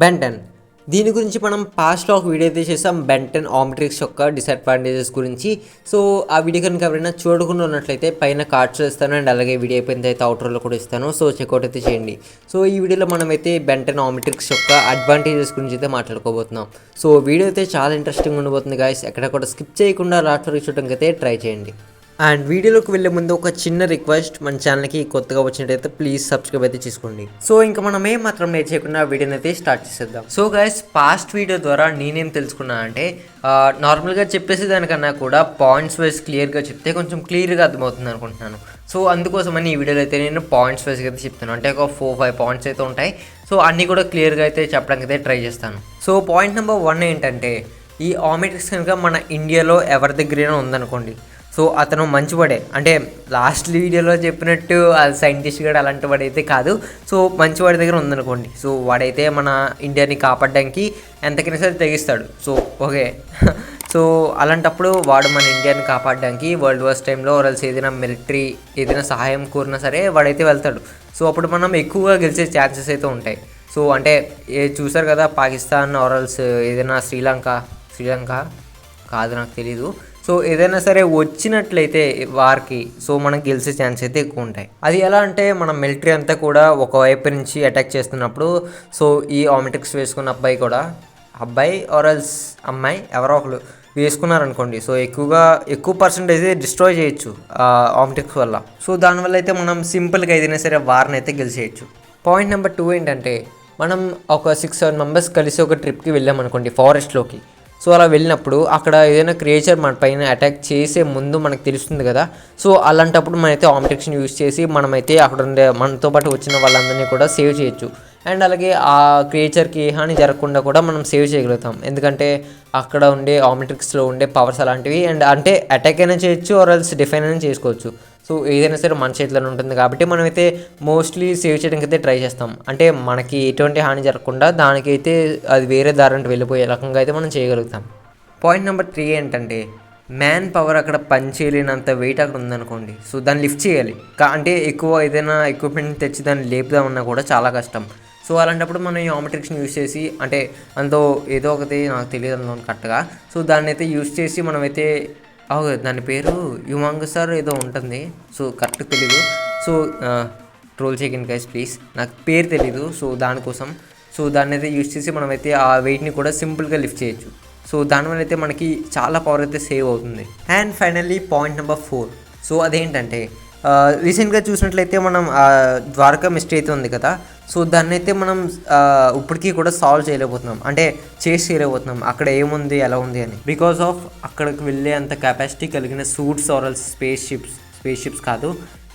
Ben Ten. దీని గురించి మనం పాస్ట్లో ఒక వీడియో అయితే చేసాం బెంటన్ ఆమ్ట్రిక్స్ యొక్క డిసడ్వాంటేజెస్ గురించి. సో ఆ వీడియో కనుక ఎవరైనా చూడకుండా ఉన్నట్లయితే పైన కార్డ్స్ ఇస్తాను అండ్ అలాగే వీడియో అయిపోయిన అయితే అవుటర్లో కూడా ఇస్తాను. సో చెక్అవుట్ అయితే చేయండి. సో ఈ వీడియోలో మనమైతే బెంటన్ ఆమ్ట్రిక్స్ యొక్క అడ్వాంటేజెస్ గురించి అయితే మాట్లాడుకోబోతున్నాం. సో వీడియో అయితే చాలా ఇంట్రెస్టింగ్ ఉండబోతుంది గాయస్ ఎక్కడ కూడా స్కిప్ చేయకుండా లాస్ట్ వరకు చూడడానికి అయితే ట్రై చేయండి. అండ్ వీడియోలోకి వెళ్ళే ముందు ఒక చిన్న రిక్వెస్ట్ మన ఛానల్కి కొత్తగా వచ్చినట్టయితే ప్లీజ్ సబ్స్క్రైబ్ అయితే చేసుకోండి. సో ఇంకా మనం ఏం మాత్రం లేట్ చేయకుండా వీడియోని అయితే స్టార్ట్ చేసేద్దాం. సో గైస్ పాస్ట్ వీడియో ద్వారా నేనేం తెలుసుకున్నా అంటే నార్మల్గా చెప్పేసి దానికన్నా కూడా పాయింట్స్ వైజ్ క్లియర్గా చెప్తే కొంచెం క్లియర్గా అర్థమవుతుంది అనుకుంటున్నాను. సో అందుకోసమని ఈ వీడియోలో అయితే నేను పాయింట్స్ వైజ్గా అయితే చెప్తాను అంటే ఒక ఫోర్ ఫైవ్ పాయింట్స్ అయితే ఉంటాయి. సో అన్నీ కూడా క్లియర్గా అయితే చెప్పడానికి అయితే ట్రై చేస్తాను. సో పాయింట్ నెంబర్ వన్ ఏంటంటే ఈ ఆమెటిక్స్ కనుక మన ఇండియాలో ఎవరి దగ్గరైనా ఉందనుకోండి సో అతను మంచివాడే. అంటే లాస్ట్ వీడియోలో చెప్పినట్టు సైంటిస్ట్ గడు అలాంటి వాడైతే కాదు. సో మంచివాడి దగ్గర ఉందనుకోండి. సో వాడైతే మన ఇండియాని కాపాడడానికి ఎంతకైనా సరే తెగిస్తాడు. So okay. సో అలాంటప్పుడు వాడు మన ఇండియాని కాపాడడానికి వరల్డ్ వార్స్ టైంలో రల్స్ ఏదైనా మిలిటరీ ఏదైనా సహాయం కోరినా సరే వాడైతే వెళ్తాడు. సో అప్పుడు మనం ఎక్కువగా గెలిచే ఛాన్సెస్ అయితే ఉంటాయి. సో అంటే ఏ చూసారు కదా పాకిస్తాన్ ఓరల్స్ ఏదైనా శ్రీలంక? శ్రీలంక? కాదు నాకు తెలీదు. సో ఏదైనా సరే వచ్చినట్లయితే వారికి సో మనం గెలిచే ఛాన్స్ అయితే ఎక్కువ ఉంటాయి. అది ఎలా అంటే మన మిలిటరీ అంతా కూడా ఒకవైపు నుంచి అటాక్ చేస్తున్నప్పుడు సో ఈ ఆమెటిక్స్ వేసుకున్న అబ్బాయి కూడా అబ్బాయి ఆరల్స్ అమ్మాయి ఎవరో ఒకరు వేసుకున్నారనుకోండి సో ఎక్కువగా ఎక్కువ పర్సెంటేజ్ డిస్ట్రాయ్ చేయొచ్చు ఆమెటిక్స్ వల్ల. సో దానివల్ల అయితే మనం సింపుల్గా ఏదైనా సరే వారిని అయితే గెలిచేయచ్చు. పాయింట్ నెంబర్ టూ ఏంటంటే మనం ఒక సిక్స్ సెవెన్ మెంబర్స్ కలిసి ఒక ట్రిప్కి వెళ్ళామనుకోండి ఫారెస్ట్లోకి సో అలా వెళ్ళినప్పుడు అక్కడ ఏదైనా క్రియేచర్ మన పైన అటాక్ చేసే ముందు మనకు తెలుస్తుంది కదా. సో అలాంటప్పుడు మనమైతే ఆమెటిక్స్ని యూజ్ చేసి మనమైతే అక్కడ ఉండే మనతో పాటు వచ్చిన వాళ్ళందరినీ కూడా సేవ్ చేయొచ్చు. అండ్ అలాగే ఆ క్రియేచర్కి ఏ హాని జరగకుండా కూడా మనం సేవ్ చేయగలుగుతాం. ఎందుకంటే అక్కడ ఉండే ఆమెట్రిక్స్లో ఉండే పవర్స్ అలాంటివి. అండ్ అంటే అటాక్ అయినా చేయొచ్చు ఆర్ ఎల్స్ డిఫైన్ అయినా చేసుకోవచ్చు. సో ఏదైనా సరే మన చేతిలోనే ఉంటుంది కాబట్టి మనమైతే మోస్ట్లీ సేవ్ చేయడానికి అయితే ట్రై చేస్తాం. అంటే మనకి ఎటువంటి హాని జరగకుండా దానికైతే అది వేరే దారంటే వెళ్ళిపోయే రకంగా అయితే మనం చేయగలుగుతాం. పాయింట్ నెంబర్ త్రీ ఏంటంటే మ్యాన్ పవర్ అక్కడ పని చేయలేనంత వెయిట్ అక్కడ ఉందనుకోండి. సో దాన్ని లిఫ్ట్ చేయాలి. కా అంటే ఎక్కువ ఏదైనా ఎక్విప్మెంట్ తెచ్చి దాన్ని లేపుదామన్నా కూడా చాలా కష్టం. సో అలాంటప్పుడు మనం ఈ ఆమెట్రిక్స్ని యూజ్ చేసి అంటే అందులో ఏదో ఒకటి నాకు తెలియదు అందులో కరెక్ట్గా సో దాన్ని అయితే యూజ్ చేసి మనమైతే దాని పేరు యుమాంగ్ సార్ ఏదో ఉంటుంది. సో కరెక్ట్ తెలీదు. సో ట్రోల్ చేయకండి గైస్ ప్లీజ్ నాకు పేరు తెలీదు సో దానికోసం. సో దాన్ని అయితే యూజ్ చేసి మనమైతే ఆ వెయిట్ని కూడా సింపుల్గా లిఫ్ట్ చేయొచ్చు. సో దానివల్ల అయితే మనకి చాలా పవర్ అయితే సేవ్ అవుతుంది. And finally point number four so అదేంటంటే రీసెంట్గా చూసినట్లయితే మనం ద్వారకా మిస్టేక్ అయితే ఉంది కదా. సో దాన్ని అయితే మనం ఇప్పటికీ కూడా సాల్వ్ చేయలేకపోతున్నాం. అంటే చేసి చేయలేకపోతున్నాం. అక్కడ ఏముంది ఎలా ఉంది అని. బికాస్ ఆఫ్ అక్కడికి వెళ్ళే అంత కెపాసిటీ కలిగిన సూట్స్ ఆరల్ స్పేస్ షిప్స్ స్పేస్ షిప్స్ కాదు.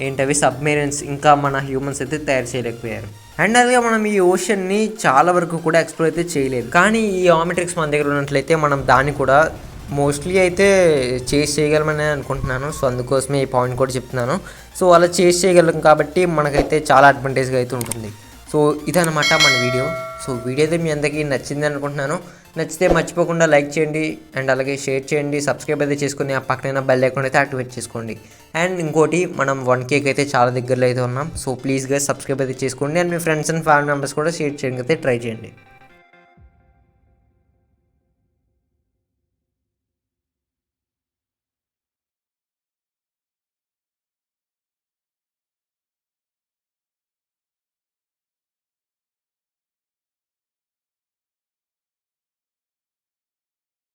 ఏంటవి? సబ్మెరైన్స్ ఇంకా మన హ్యూమన్స్ అయితే తయారు చేయలేకపోయారు. అండ్ అలాగే మనం ఈ ఓషన్ని చాలా వరకు కూడా ఎక్స్ప్లోర్ అయితే చేయలేదు. కానీ ఈ ఆమెట్రిక్స్ మన దగ్గర ఉన్నట్లయితే మనం దాన్ని కూడా మోస్ట్లీ అయితే చేసి చేయగలమని అనుకుంటున్నాను. సో అందుకోసమే ఈ పాయింట్ కూడా చెప్తున్నాను. సో అలా చేసి చేయగలం కాబట్టి మనకైతే చాలా అడ్వాంటేజ్గా అయితే ఉంటుంది. సో ఇదనమాట మన వీడియో. సో వీడియో అయితే మీ అందరికీ నచ్చింది అనుకుంటున్నాను. నచ్చితే మర్చిపోకుండా లైక్ చేయండి అండ్ అలాగే షేర్ చేయండి. సబ్స్క్రైబ్ అయితే చేసుకుని ఆ పక్కన బెల్ ఐకాన్ అయితే యాక్టివేట్ చేసుకోండి. అండ్ ఇంకోటి మనం వన్ కేక్ అయితే చాలా దగ్గరలో అయితే ఉన్నాం. సో ప్లీజ్గా సబ్స్క్రైబ్ అయితే చేసుకోండి. అండ్ మీ ఫ్రెండ్స్ అండ్ ఫ్యామిలీ మెంబర్స్ కూడా షేర్ చేయడానికి అయితే ట్రై చేయండి.